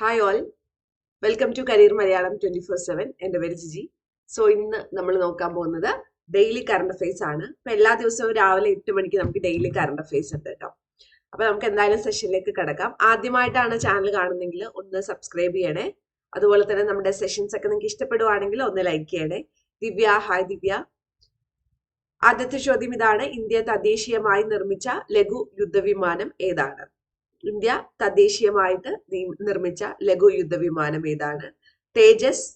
Hi all welcome to career Malayalam twenty four seven എന്റെ പേര് Jiji. So ഇന്ന് നമ്മൾ നോക്കാൻ പോകുന്നത് ഡെയിലി കറണ്ട് അഫയേഴ്സ് ആണ്. അപ്പം എല്ലാ ദിവസവും രാവിലെ എട്ട് മണിക്ക് നമുക്ക് ഡെയിലി കറണ്ട് അഫയേഴ്സ് ഉണ്ട് കേട്ടോ അപ്പൊ നമുക്ക് എന്തായാലും സെഷനിലേക്ക് കിടക്കാം. ആദ്യമായിട്ടാണ് ചാനൽ കാണുന്നെങ്കിൽ ഒന്ന് സബ്സ്ക്രൈബ് ചെയ്യണേ. അതുപോലെ തന്നെ നമ്മുടെ സെഷൻസ് ഒക്കെ നിങ്ങൾക്ക് ഇഷ്ടപ്പെടുവാണെങ്കിൽ ഒന്ന് ലൈക്ക് ചെയ്യണേ. ദിവ്യ ഹായ് ദിവ്യ. ആദ്യത്തെ ചോദ്യം ഇതാണ് ഇന്ത്യ തദ്ദേശീയമായി നിർമ്മിച്ച ലഘു യുദ്ധവിമാനം ഏതാണ്? ഇന്ത്യ തദ്ദേശീയമായിട്ട് നിർമ്മിച്ച ലഘു യുദ്ധ വിമാനം ഏതാണ്? Tejas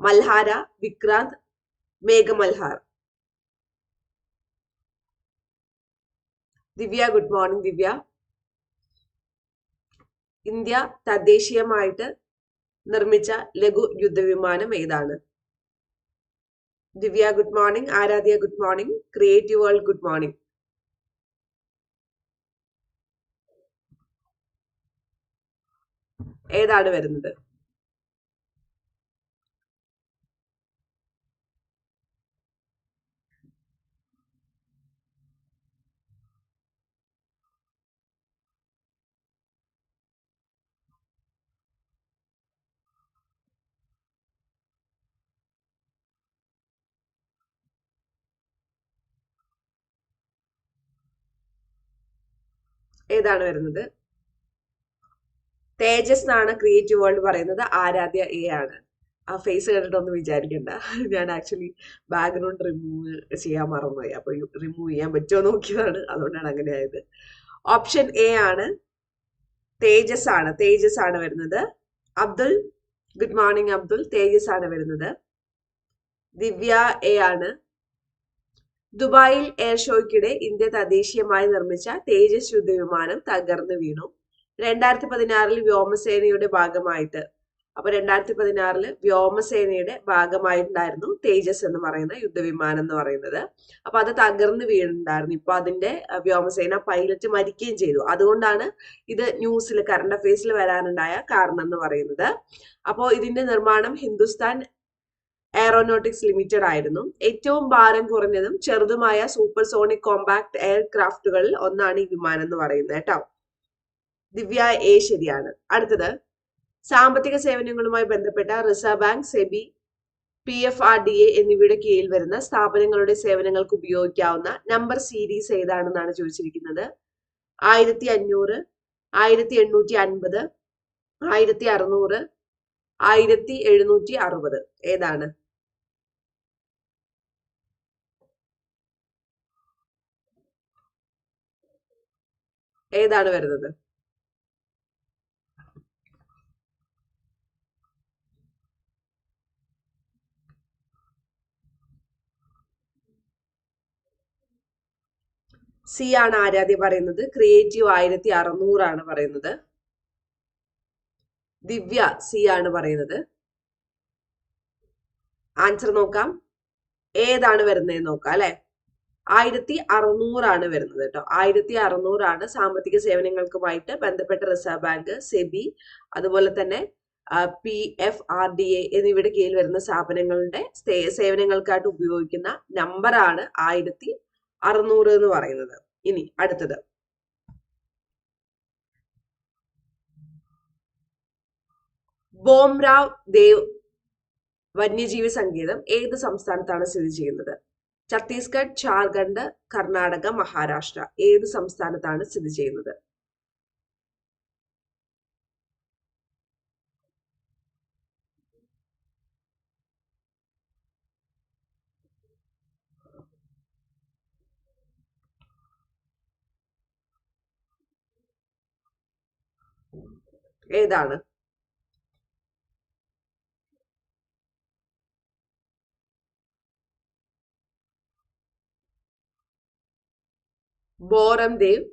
Malhara Vikrant Meghamalhar. Divya good morning Divya. India തദ്ദേശീയമായിട്ട് നിർമ്മിച്ച ലഘു യുദ്ധവിമാനം ഏതാണ്? Divya good morning. Aaradhya good morning. Creative world good morning. ഏതാണ് വരുന്നത്? ഏതാണ് വരുന്നത്? തേജസ് എന്നാണ് ക്രിയേറ്റീവ് വേൾഡ് പറയുന്നത്. ആരാധ്യ എ ആണ്. ആ ഫേസ് കണ്ടിട്ടൊന്നും വിചാരിക്കണ്ട. ഞാൻ ആക്ച്വലി ബാക്ക്ഗ്രൗണ്ട് റിമൂവ് ചെയ്യാൻ മറന്നുപോയി. അപ്പൊ റിമൂവ് ചെയ്യാൻ പറ്റുമോ നോക്കിയതാണ്. അതുകൊണ്ടാണ് അങ്ങനെ ആയത്. ഓപ്ഷൻ എ ആണ്. തേജസ് ആണ്. തേജസ് ആണ് വരുന്നത്. അബ്ദുൽ. Good morning Abdul. തേജസ് ആണ് വരുന്നത്. ദിവ്യ എ ആണ്. ദുബായിൽ എയർ ഷോയ്ക്കിടെ ഇന്ത്യ തദ്ദേശീയമായി നിർമ്മിച്ച തേജസ് യുദ്ധവിമാനം തകർന്നു വീണു. രണ്ടായിരത്തി പതിനാറിൽ വ്യോമസേനയുടെ ഭാഗമായിട്ട്. അപ്പൊ രണ്ടായിരത്തി പതിനാറിൽ വ്യോമസേനയുടെ ഭാഗമായിട്ടുണ്ടായിരുന്നു തേജസ് എന്ന് പറയുന്ന യുദ്ധവിമാനം എന്ന് പറയുന്നത്. അപ്പൊ അത് തകർന്നു വീണുണ്ടായിരുന്നു. ഇപ്പൊ അതിന്റെ വ്യോമസേന പൈലറ്റ് മരിക്കുകയും ചെയ്തു. അതുകൊണ്ടാണ് ഇത് ന്യൂസിൽ കറണ്ട് അഫയേഴ്സിൽ വരാനുണ്ടായ കാരണം എന്ന് പറയുന്നത്. അപ്പോൾ ഇതിന്റെ നിർമ്മാണം ഹിന്ദുസ്ഥാൻ എയറോനോട്ടിക്സ് ലിമിറ്റഡ് ആയിരുന്നു. ഏറ്റവും ഭാരം കുറഞ്ഞതും ചെറുതുമായ സൂപ്പർ സോണിക് കോമ്പാക്ട് എയർക്രാഫ്റ്റുകളിൽ ഒന്നാണ് ഈ വിമാനം എന്ന് പറയുന്നത് കേട്ടോ. ദിവ്യ എ ശരിയാണ്. അടുത്തത് സാമ്പത്തിക സേവനങ്ങളുമായി ബന്ധപ്പെട്ട Reserve Bank SEBI P F R D A എന്നിവയുടെ കീഴിൽ വരുന്ന സ്ഥാപനങ്ങളുടെ സേവനങ്ങൾക്ക് ഉപയോഗിക്കാവുന്ന നമ്പർ സീരീസ് ഏതാണെന്നാണ് ചോദിച്ചിരിക്കുന്നത്. ആയിരത്തി അഞ്ഞൂറ് ആയിരത്തി എണ്ണൂറ്റി അൻപത് ആയിരത്തി അറുന്നൂറ് ആയിരത്തി എഴുന്നൂറ്റി അറുപത് ഏതാണ്? ഏതാണ് വരുന്നത്? സി ആണ് ആരാധ്യ പറയുന്നത്? ക്രിയേറ്റീവ് ആയിരത്തി അറുന്നൂറാണ് പറയുന്നത്. ദിവ്യ സി ആണ് പറയുന്നത്. ആൻസർ നോക്കാം. ഏതാണ് വരുന്നത് നോക്കാം അല്ലെ? ആയിരത്തി അറുന്നൂറാണ് വരുന്നത് കേട്ടോ. ആയിരത്തി അറുന്നൂറാണ് സാമ്പത്തിക സേവനങ്ങൾക്കുമായിട്ട് ബന്ധപ്പെട്ട റിസർവ് ബാങ്ക് സെബി അതുപോലെ തന്നെ P F R D A എന്നിവയുടെ കീഴിൽ വരുന്ന സ്ഥാപനങ്ങളുടെ സേവനങ്ങൾക്കായിട്ട് ഉപയോഗിക്കുന്ന നമ്പറാണ് ആയിരത്തി അറുന്നൂറ് എന്ന് പറയുന്നത്. ഇനി അടുത്തത്. ബോംറാവ് ദേവ് വന്യജീവി സങ്കേതം ഏത് സംസ്ഥാനത്താണ് സ്ഥിതി ചെയ്യുന്നത്? ഛത്തീസ്ഗഡ് ജാർഖണ്ഡ് കർണാടക മഹാരാഷ്ട്ര ഏത് സംസ്ഥാനത്താണ് സ്ഥിതി ചെയ്യുന്നത്? ഏതാണ്? ബോറം ദേവ്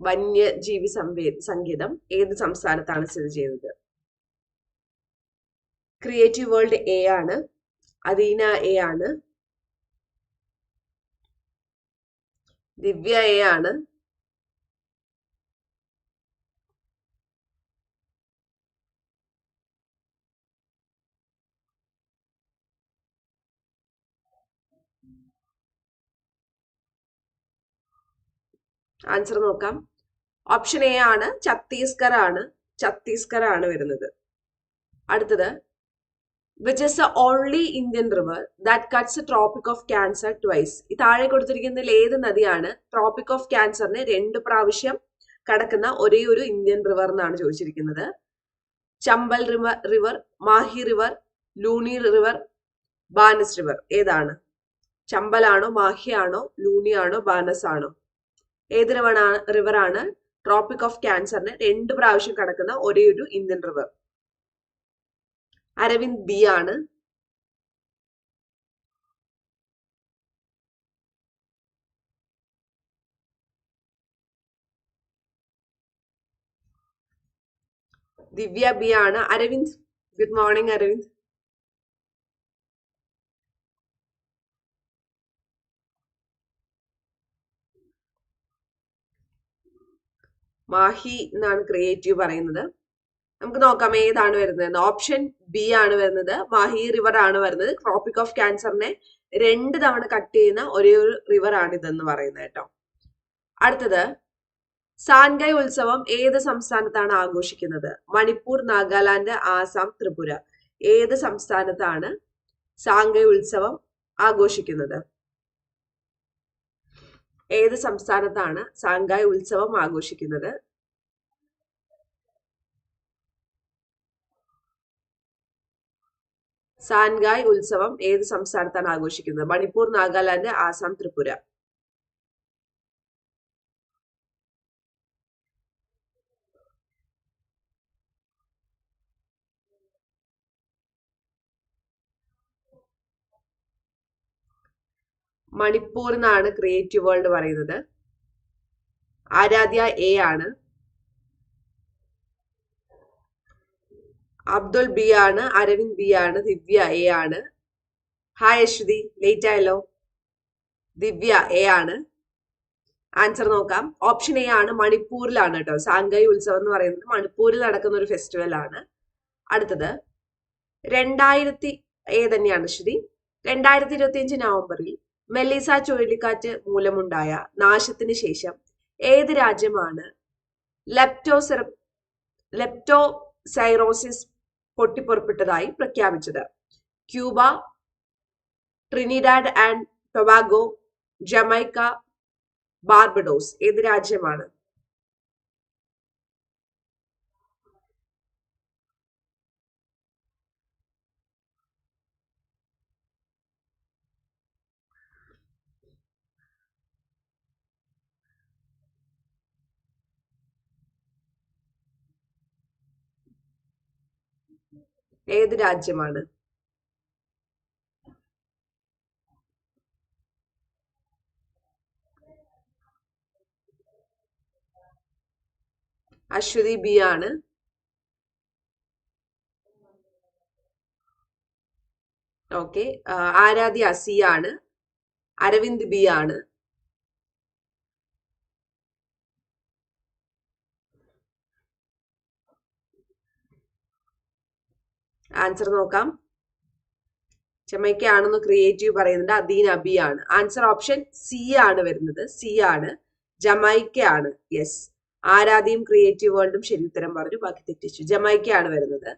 വന്യജീവി സംവേ സംഗീതം ഏത് സംസ്ഥാനത്താണ് സ്ഥിതി ചെയ്യുന്നത്? ക്രിയേറ്റീവ് വേൾഡ് എ ആണ് അദീന എ ആണ് ദിവ്യ എ ആണ് ആൻസർ നോക്കാം. ഓപ്ഷൻ എ ആണ് ഛത്തീസ്ഗർ ആണ് ഛത്തീസ്ഗർ ആണ് വരുന്നത്. അടുത്തത് which is the only Indian river that cuts Tropic of Cancer twice ഈ താഴെ കൊടുത്തിരിക്കുന്നതിൽ ഏത് നദിയാണ് ട്രോപ്പിക് ഓഫ് ക്യാൻസറിനെ രണ്ട് പ്രാവശ്യം കടക്കുന്ന ഒരേ ഒരു ഇന്ത്യൻ റിവർ എന്നാണ് ചോദിച്ചിരിക്കുന്നത്. Chambal river river Mahi river Luni river Banas river ഏതാണ്? ചമ്പലാണോ മാഹിയാണോ ലൂണിയാണോ ബാനസ് ആണോ? ഏത് റിവറാണ് റിവറാണ് ട്രോപ്പിക് ഓഫ് ക്യാൻസറിനെ രണ്ട് പ്രാവശ്യം കടക്കുന്ന ഒരേ ഒരു ഇന്ത്യൻ റിവർ അരവിന്ദ് ബി ആണ്. ദിവ്യ ബി ആണ്. Aravind good morning Aravind. Mahe എന്നാണ് ക്രിയേറ്റീവ് പറയുന്നത്. നമുക്ക് നോക്കാം ഏതാണ് വരുന്നത്. ഓപ്ഷൻ ബി ആണ് വരുന്നത്. മാഹി റിവർ ആണ് വരുന്നത്. ട്രോപ്പിക് ഓഫ് ക്യാൻസറിനെ രണ്ട് തവണ കട്ട് ചെയ്യുന്ന ഒരേ ഒരു റിവർ ആണ് ഇതെന്ന് പറയുന്നത് കേട്ടോ. അടുത്തത് സാൻഗൈ ഉത്സവം ഏത് സംസ്ഥാനത്താണ് ആഘോഷിക്കുന്നത്? മണിപ്പൂർ നാഗാലാൻഡ് ആസാം ത്രിപുര. ഏത് സംസ്ഥാനത്താണ് സാങ്കൈ ഉത്സവം ആഘോഷിക്കുന്നത്? ഏത് സംസ്ഥാനത്താണ് സാങ്കായ് ഉത്സവം ആഘോഷിക്കുന്നത്? സാൻഗായ് ഉത്സവം ഏത് സംസ്ഥാനത്താണ് ആഘോഷിക്കുന്നത്? മണിപ്പൂർ നാഗാലാൻഡ് ആസാം ത്രിപുര. മണിപ്പൂർ എന്നാണ് ക്രിയേറ്റീവ് വേൾഡ് പറയുന്നത്. ആരാധ്യ എ ആണ്. അബ്ദുൽ ബി ആണ് അരവിന്ദ് ബി ആണ് ദിവ്യ എ ആണ്. ഹായ് അശ്വതി ലേറ്റ് ആയല്ലോ. ദിവ്യ എ ആണ്. ആൻസർ നോക്കാം. ഓപ്ഷൻ എ ആണ് മണിപ്പൂരിലാണ് കേട്ടോ. സാങ്കൈ ഉത്സവം എന്ന് പറയുന്നത് മണിപ്പൂരിൽ നടക്കുന്ന ഒരു ഫെസ്റ്റിവൽ ആണ്. അടുത്തത്. രണ്ടായിരത്തി എ തന്നെയാണ് അശ്വതി. രണ്ടായിരത്തി ഇരുപത്തി അഞ്ച് നവംബറിൽ മെല്ലിസ ചുഴലിക്കാറ്റ് മൂലമുണ്ടായ നാശത്തിന് ശേഷം ഏത് രാജ്യമാണ് ലെപ്റ്റോസെറ ലെപ്റ്റോസൈറോസിസ് പൊട്ടിപ്പുറപ്പെട്ടതായി പ്രഖ്യാപിച്ചത്? Cuba Trinidad and Tobago Jamaica Barbados ഏത് രാജ്യമാണ്? ഏത് രാജ്യമാണ്? അശ്വതി ബി ആണ്. ഓക്കെ. ആരാധ്യ സി ആണ്. അരവിന്ദ് ബി ആണ്. ആൻസർ നോക്കാം. ചെമ്മയ്ക്കാണെന്ന് ക്രിയേറ്റീവ് പറയുന്നുണ്ട്. അദീൻ അബി ആണ്. ആൻസർ ഓപ്ഷൻ സി ആണ് വരുന്നത്. സി ആണ്. ജമൈക്ക ആണ് യെസ് ആരാധ്യം ക്രിയേറ്റീവ് വേൾഡും ശരി ഉത്തരം പറഞ്ഞു. ബാക്കി തെറ്റിച്ചു. ജമൈക്ക ആണ് വരുന്നത്.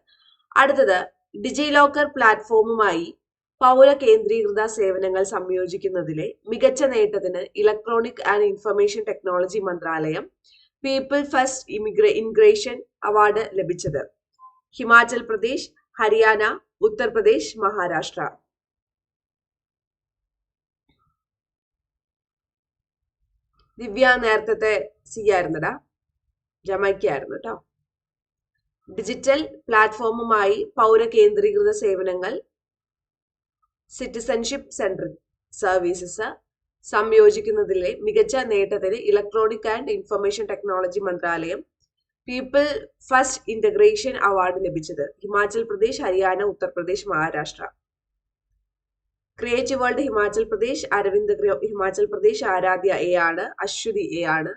അടുത്തത് ഡിജി ലോക്കർ പ്ലാറ്റ്ഫോമുമായി പൗര കേന്ദ്രീകൃത സേവനങ്ങൾ സംയോജിക്കുന്നതിലെ മികച്ച നേട്ടത്തിന് ഇലക്ട്രോണിക് ആൻഡ് ഇൻഫർമേഷൻ ടെക്നോളജി മന്ത്രാലയം പീപ്പിൾ ഫസ്റ്റ് ഇമിഗ്രേ ഇൻഗ്രേഷൻ അവാർഡ് ലഭിച്ചത്. ഹിമാചൽ പ്രദേശ് ഹരിയാന ഉത്തർപ്രദേശ് മഹാരാഷ്ട്ര. ദിവ്യ നേരത്തെ സി ആയിരുന്നടാ ജമൈക്ക ആയിരുന്നു കേട്ടോ ഡിജിറ്റൽ പ്ലാറ്റ്ഫോമുമായി പൗര കേന്ദ്രീകൃത സേവനങ്ങൾ സിറ്റിസൺഷിപ്പ് സെന്റർ സർവീസസ് സംയോജിക്കുന്നതിലെ മികച്ച നേട്ടത്തിന് ഇലക്ട്രോണിക് ആൻഡ് ഇൻഫർമേഷൻ ടെക്നോളജി മന്ത്രാലയം പീപ്പിൾ ഫസ്റ്റ് ഇന്റഗ്രേഷൻ അവാർഡ് ലഭിച്ചത് Himachal Pradesh Haryana Uttar Pradesh Maharashtra. Creative world Himachal Pradesh Aravind Himachal Pradesh Aradhya A ആണ് അശ്വതി എ ആണ്.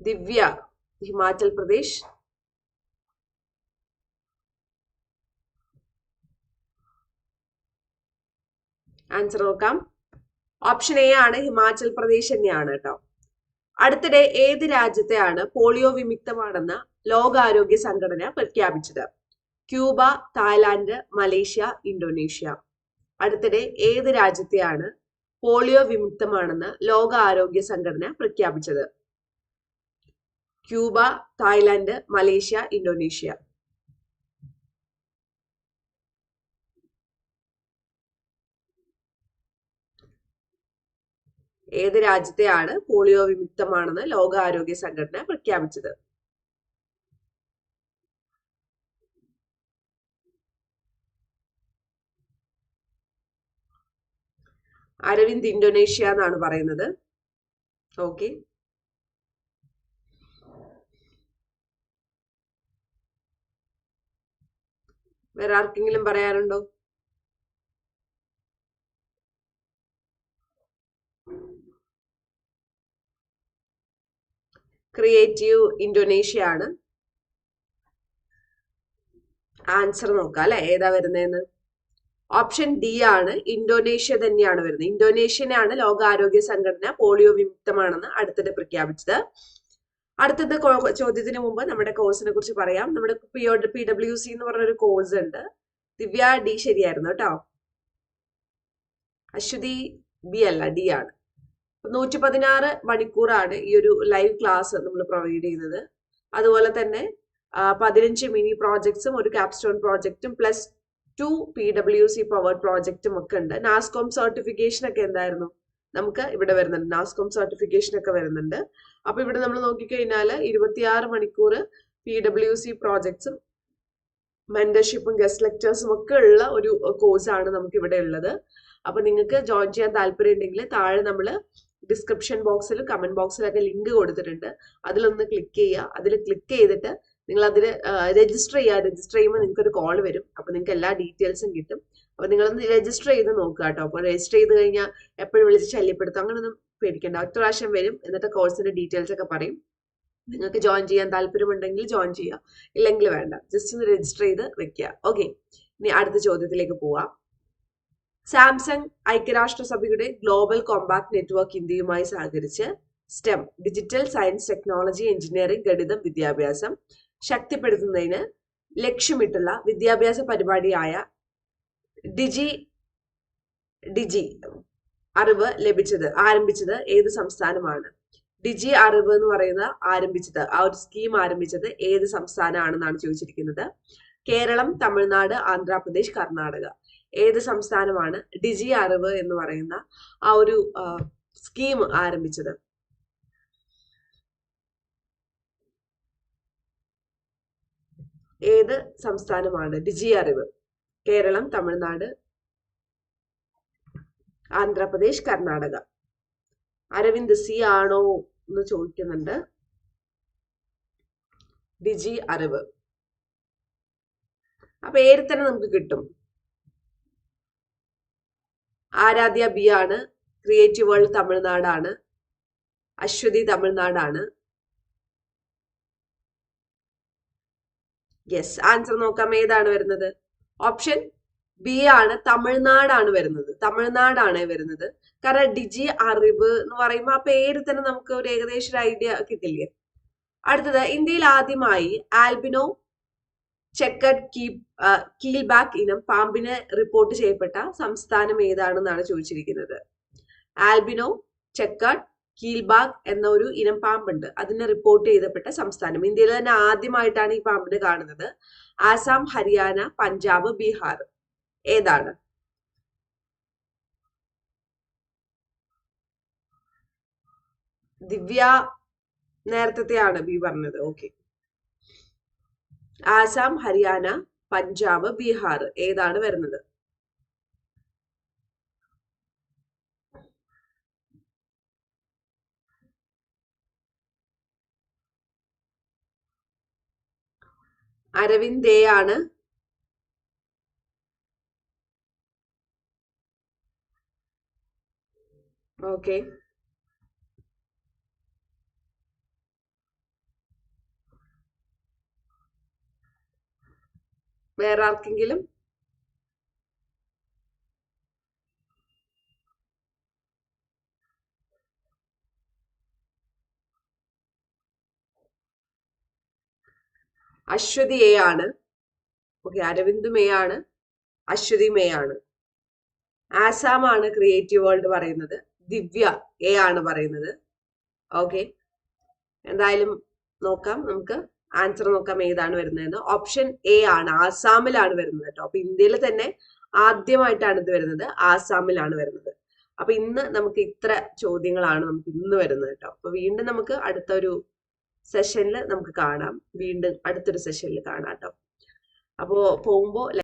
ദിവ്യ ഹിമാചൽ പ്രദേശ് ആൻസർ നോക്കാം. ഓപ്ഷൻ എ ആണ് ഹിമാചൽ പ്രദേശ് തന്നെയാണ് കേട്ടോ. അടുത്തിടെ ഏത് രാജ്യത്തെയാണ് പോളിയോ വിമുക്തമാണെന്ന് ലോകാരോഗ്യ സംഘടന പ്രഖ്യാപിച്ചത്? Cuba Thailand Malaysia Indonesia. അടുത്തിടെ ഏത് രാജ്യത്തെയാണ് പോളിയോ വിമുക്തമാണെന്ന് ലോക ആരോഗ്യ സംഘടന പ്രഖ്യാപിച്ചത്? Cuba Thailand Malaysia Indonesia. ഏത് രാജ്യത്തെയാണ് പോളിയോ വിമുക്തമാണെന്ന് ലോകാരോഗ്യ സംഘടന പ്രഖ്യാപിച്ചത്? അരവിന്ദ് ഇന്തോനേഷ്യ എന്നാണ് പറയുന്നത്. ഓക്കെ. വേറെ ആർക്കെങ്കിലും പറയാനുണ്ടോ? ക്രിയേറ്റീവ് ഇൻഡോനേഷ്യ ആണ് ആൻസർ നോക്കാം അല്ലെ? ഏതാ വരുന്നതെന്ന്? ഓപ്ഷൻ ഡി ആണ്. ഇന്തോനേഷ്യ തന്നെയാണ് വരുന്നത്. ഇന്തോനേഷ്യനാണ് ലോകാരോഗ്യ സംഘടന പോളിയോ വിമുക്തമാണെന്ന് അടുത്തിടെ പ്രഖ്യാപിച്ചത്. അടുത്തത് ചോദ്യത്തിന് മുമ്പ് നമ്മുടെ കോഴ്സിനെ കുറിച്ച് പറയാം. നമ്മുടെ പി ഡബ്ല്യു സി എന്ന് പറഞ്ഞൊരു കോഴ്സ് ഉണ്ട്. ദിവ്യ ഡി ശരിയായിരുന്നു കേട്ടോ. അശ്വതി ബി അല്ല ഡി ആണ്. നൂറ്റി പതിനാറ് മണിക്കൂറാണ് ഈ ഒരു ലൈവ് ക്ലാസ് നമ്മൾ പ്രൊവൈഡ് ചെയ്യുന്നത്. അതുപോലെ തന്നെ പതിനഞ്ച് മിനി പ്രോജക്ട്സും ഒരു capstone പ്രോജക്റ്റും plus two P W C power പ്രോജക്റ്റും ഒക്കെ ഉണ്ട്. നാസ്കോം സർട്ടിഫിക്കേഷൻ ഒക്കെ എന്തായിരുന്നു? നമുക്ക് ഇവിടെ വരുന്നുണ്ട്. നാസ്കോം സർട്ടിഫിക്കേഷൻ ഒക്കെ വരുന്നുണ്ട്. അപ്പൊ ഇവിടെ നമ്മൾ നോക്കിക്കഴിഞ്ഞാൽ ഇരുപത്തിയാറ് മണിക്കൂർ പി ഡബ്ല്യു സി പ്രോജക്ട്സും മെന്റർഷിപ്പും ഗസ്റ്റ് ലെക്ചേഴ്സും ഒക്കെ ഉള്ള ഒരു കോഴ്സാണ് നമുക്ക് ഇവിടെ ഉള്ളത്. അപ്പൊ നിങ്ങൾക്ക് ജോയിൻ ചെയ്യാൻ താല്പര്യം ഉണ്ടെങ്കിൽ താഴെ നമ്മൾ ഡിസ്ക്രിപ്ഷൻ ബോക്സിൽ കമന്റ് ബോക്സിലൊക്കെ ലിങ്ക് കൊടുത്തിട്ടുണ്ട്. അതിലൊന്ന് ക്ലിക്ക് ചെയ്യുക. അതിൽ ക്ലിക്ക് ചെയ്തിട്ട് നിങ്ങൾ അതിൽ രജിസ്റ്റർ ചെയ്യുക. രജിസ്റ്റർ ചെയ്യുമ്പോൾ നിങ്ങൾക്കൊരു കോൾ വരും. അപ്പോൾ നിങ്ങൾക്ക് എല്ലാ ഡീറ്റെയിൽസും കിട്ടും. അപ്പോൾ നിങ്ങളൊന്ന് രജിസ്റ്റർ ചെയ്ത് നോക്കുക കേട്ടോ. അപ്പോൾ രജിസ്റ്റർ ചെയ്ത് കഴിഞ്ഞാൽ എപ്പോഴും വിളിച്ച് ശല്യപ്പെടുത്തും അങ്ങനെയൊന്നും പേടിക്കേണ്ട. ഒറ്റ പ്രാവശ്യം വരും. എന്നിട്ട് കോഴ്സിന്റെ ഡീറ്റെയിൽസ് ഒക്കെ പറയും. നിങ്ങൾക്ക് ജോയിൻ ചെയ്യാൻ താല്പര്യമുണ്ടെങ്കിൽ ജോയിൻ ചെയ്യുക. ഇല്ലെങ്കിൽ വേണ്ട. ജസ്റ്റ് ഒന്ന് രജിസ്റ്റർ ചെയ്ത് വെക്കുക. ഓക്കെ ഇനി അടുത്ത ചോദ്യത്തിലേക്ക് പോവാം. സാംസങ് ഐക്യരാഷ്ട്രസഭയുടെ ഗ്ലോബൽ കോമ്പാക്ട് നെറ്റ്വർക്ക് ഇന്ത്യയുമായി സഹകരിച്ച് STEM digital science technology engineering ഗണിതം വിദ്യാഭ്യാസം ശക്തിപ്പെടുത്തുന്നതിന് ലക്ഷ്യമിട്ടുള്ള വിദ്യാഭ്യാസ പരിപാടിയായ ഡിജി ഡിജി അറിവ് ലഭിച്ചത് ആരംഭിച്ചത് ഏത് സംസ്ഥാനമാണ്? ഡിജി അറിവ് എന്ന് പറയുന്ന ആരംഭിച്ചത് ആ ഒരു സ്കീം ആരംഭിച്ചത് ഏത് സംസ്ഥാനമാണെന്നാണ് ചോദിച്ചിരിക്കുന്നത്? കേരളം തമിഴ്നാട് ആന്ധ്രാപ്രദേശ് കർണാടക. ഏത് സംസ്ഥാനമാണ് ഡിജി അറിവ് എന്ന് പറയുന്ന ആ ഒരു സ്കീം ആരംഭിച്ചത്? ഏത് സംസ്ഥാനമാണ് ഡിജി അറിവ്? കേരളം തമിഴ്നാട് ആന്ധ്രാപ്രദേശ് കർണാടക. അരവിന്ദ് സി ആണോ എന്ന് ചോദിക്കുന്നുണ്ട്. ഡിജി അറിവ്. അപ്പൊ ഏറെ തന്നെ നമുക്ക് കിട്ടും. ആരാധ്യ ബി ആണ് ക്രിയേറ്റീവ് വേൾഡ് തമിഴ്നാടാണ് അശ്വതി തമിഴ്നാടാണ്. യെസ് ആൻസർ നോക്കാം ഏതാണ് വരുന്നത്? ഓപ്ഷൻ ബി ആണ് തമിഴ്നാടാണ് വരുന്നത്. തമിഴ്നാടാണ് വരുന്നത്. കാരണം ഡിജി അറിവ് എന്ന് പറയുമ്പോൾ ആ പേര് തന്നെ നമുക്ക് ഒരു ഏകദേശം ഒരു ഐഡിയ കിട്ടില്ലേ? അടുത്തത് ഇന്ത്യയിൽ ആദ്യമായി ആൽബിനോ ചെക്കഡ് കീ കീൽ ബാക്ക് ഇനം പാമ്പിന് റിപ്പോർട്ട് ചെയ്യപ്പെട്ട സംസ്ഥാനം ഏതാണെന്നാണ് ചോദിച്ചിരിക്കുന്നത്. ആൽബിനോ ചെക്കഡ് കീൽബാഗ് എന്ന ഒരു ഇനം പാമ്പുണ്ട്. അതിന് റിപ്പോർട്ട് ചെയ്തപ്പെട്ട സംസ്ഥാനം. ഇന്ത്യയിൽ തന്നെ ആദ്യമായിട്ടാണ് ഈ പാമ്പിനെ കാണുന്നത്. ആസാം ഹരിയാന പഞ്ചാബ് ബീഹാർ. ഏതാണ്? ദിവ്യ നേരത്തെയാണ് ബി പറഞ്ഞത്. ഓക്കെ. ആസാം ഹരിയാന പഞ്ചാബ് ബീഹാർ ഏതാണ് വരുന്നത്? അരവിന്ദ് ആണ്. ഓക്കെ. വേറെ ആർക്കെങ്കിലും? അശ്വതി എ ആണ്. ഓക്കെ അരവിന്ദ് മേ ആണ്. അശ്വതി മേ ആണ്. ആസാം ആണ് ക്രിയേറ്റീവ് വേൾഡ് പറയുന്നത്. ദിവ്യ എ ആണ് പറയുന്നത്. ഓക്കെ എന്തായാലും നോക്കാം നമുക്ക്. ആൻസർ നോക്കാം ഏതാണ് വരുന്നതെന്ന്. ഓപ്ഷൻ എ ആണ്. ആസാമിലാണ് വരുന്നത് കേട്ടോ അപ്പൊ ഇന്ത്യയിൽ തന്നെ ആദ്യമായിട്ടാണ് ഇത് വരുന്നത്. ആസാമിലാണ് വരുന്നത്. അപ്പൊ ഇന്ന് നമുക്ക് ഇത്ര ചോദ്യങ്ങളാണ് നമുക്ക് ഇന്ന് വരുന്നത് കേട്ടോ അപ്പൊ വീണ്ടും നമുക്ക് അടുത്ത ഒരു സെഷനിൽ നമുക്ക് കാണാം. വീണ്ടും അടുത്തൊരു സെഷനിൽ കാണാം കേട്ടോ അപ്പോ പോകുമ്പോ